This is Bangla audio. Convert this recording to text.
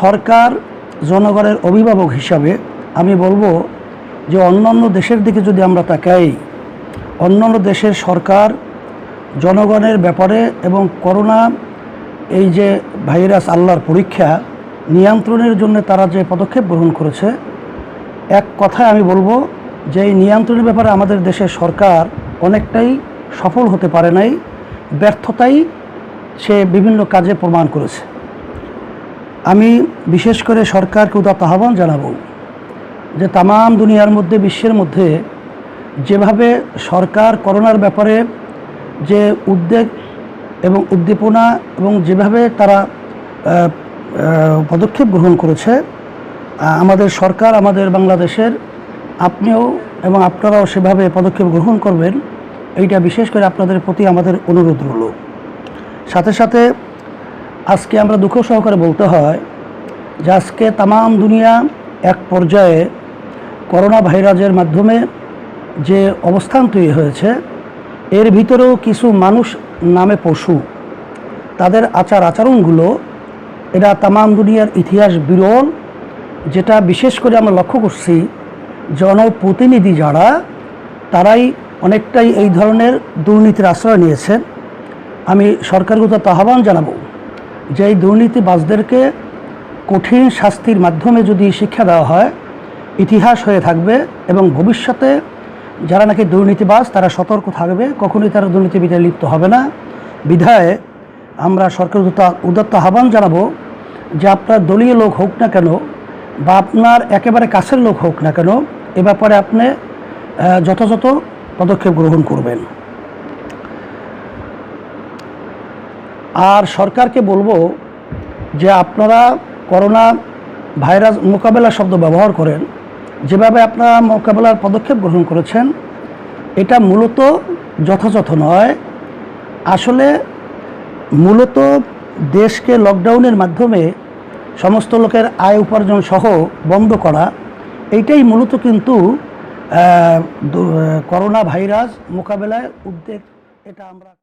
সরকার জনগণের অভিভাবক হিসাবে আমি বলব যে অন্যান্য দেশের দিকে যদি আমরা তাকাই, অন্যান্য দেশের সরকার জনগণের ব্যাপারে এবং করোনা, এই যে ভাইরাস আল্লাহর পরীক্ষা নিয়ন্ত্রণের জন্য তারা যে পদক্ষেপ গ্রহণ করেছে, এক কথায় আমি বলব যে এই নিয়ন্ত্রণের ব্যাপারে আমাদের দেশের সরকার অনেকটাই সফল হতে পারে নাই, ব্যর্থতাই সে বিভিন্ন কাজে প্রমাণ করেছে। আমি বিশেষ করে সরকারকে উদাত্ত আহ্বান জানাব যে তামাম দুনিয়ার মধ্যে, বিশ্বের মধ্যে যেভাবে সরকার করোনার ব্যাপারে যে উদ্বেগ এবং উদ্দীপনা এবং যেভাবে তারা পদক্ষেপ গ্রহণ করেছে আমাদের সরকার, আমাদের বাংলাদেশের, আপনিও এবং আপনারাও সেভাবে পদক্ষেপ গ্রহণ করবেন, এইটা বিশেষ করে আপনাদের প্রতি আমাদের অনুরোধ রইল। সাথে সাথে আজকে আমরা দুঃখ সহকারে বলতে হয় যে আজকে তামাম দুনিয়া এক পর্যায়ে করোনা ভাইরাসের মাধ্যমে যে অবস্থান তৈরি হয়েছে, এর ভিতরেও কিছু মানুষ নামে পশু। তাদের আচার আচরণগুলো এরা তামাম দুনিয়ার ইতিহাস বিরল, যেটা বিশেষ করে আমরা লক্ষ্য করছি জনপ্রতিনিধি যারা, তারাই অনেকটাই এই ধরনের দুর্নীতির আশ্রয় নিয়েছেন। আমি সরকারগত আহ্বান জানাব। যে এই দুর্নীতিবাজদেরকে কঠিন শাস্তির মাধ্যমে যদি শিক্ষা দেওয়া হয়, ইতিহাস হয়ে থাকবে এবং ভবিষ্যতে যারা নাকি দুর্নীতিবাজ, তারা সতর্ক থাকবে, কখনোই তারা দুর্নীতিবিদে লিপ্ত হবে না। বিধায় আমরা সরকার উদাত্ত আহ্বান জানাব যে আপনার দলীয় লোক হোক না কেন বা আপনার একেবারে কাছের লোক হোক না কেন, এ ব্যাপারে আপনি যথাযথ পদক্ষেপ গ্রহণ করবেন। আর সরকারকে বলব যে আপনারা করোনা ভাইরাস মোকাবেলা শব্দ ব্যবহার করেন। যেভাবে আপনারা মোকাবেলার পদক্ষেপ গ্রহণ করেছেন, এটা মূলত যথাযথ নয়। আসলে মূলত দেশকে লকডাউনের মাধ্যমে সমস্ত লোকের আয় উপার্জন সহ বন্ধ করা, এইটাই মূলত কিন্তু করোনা ভাইরাস মোকাবেলায় উদ্বেগ, এটা আমরা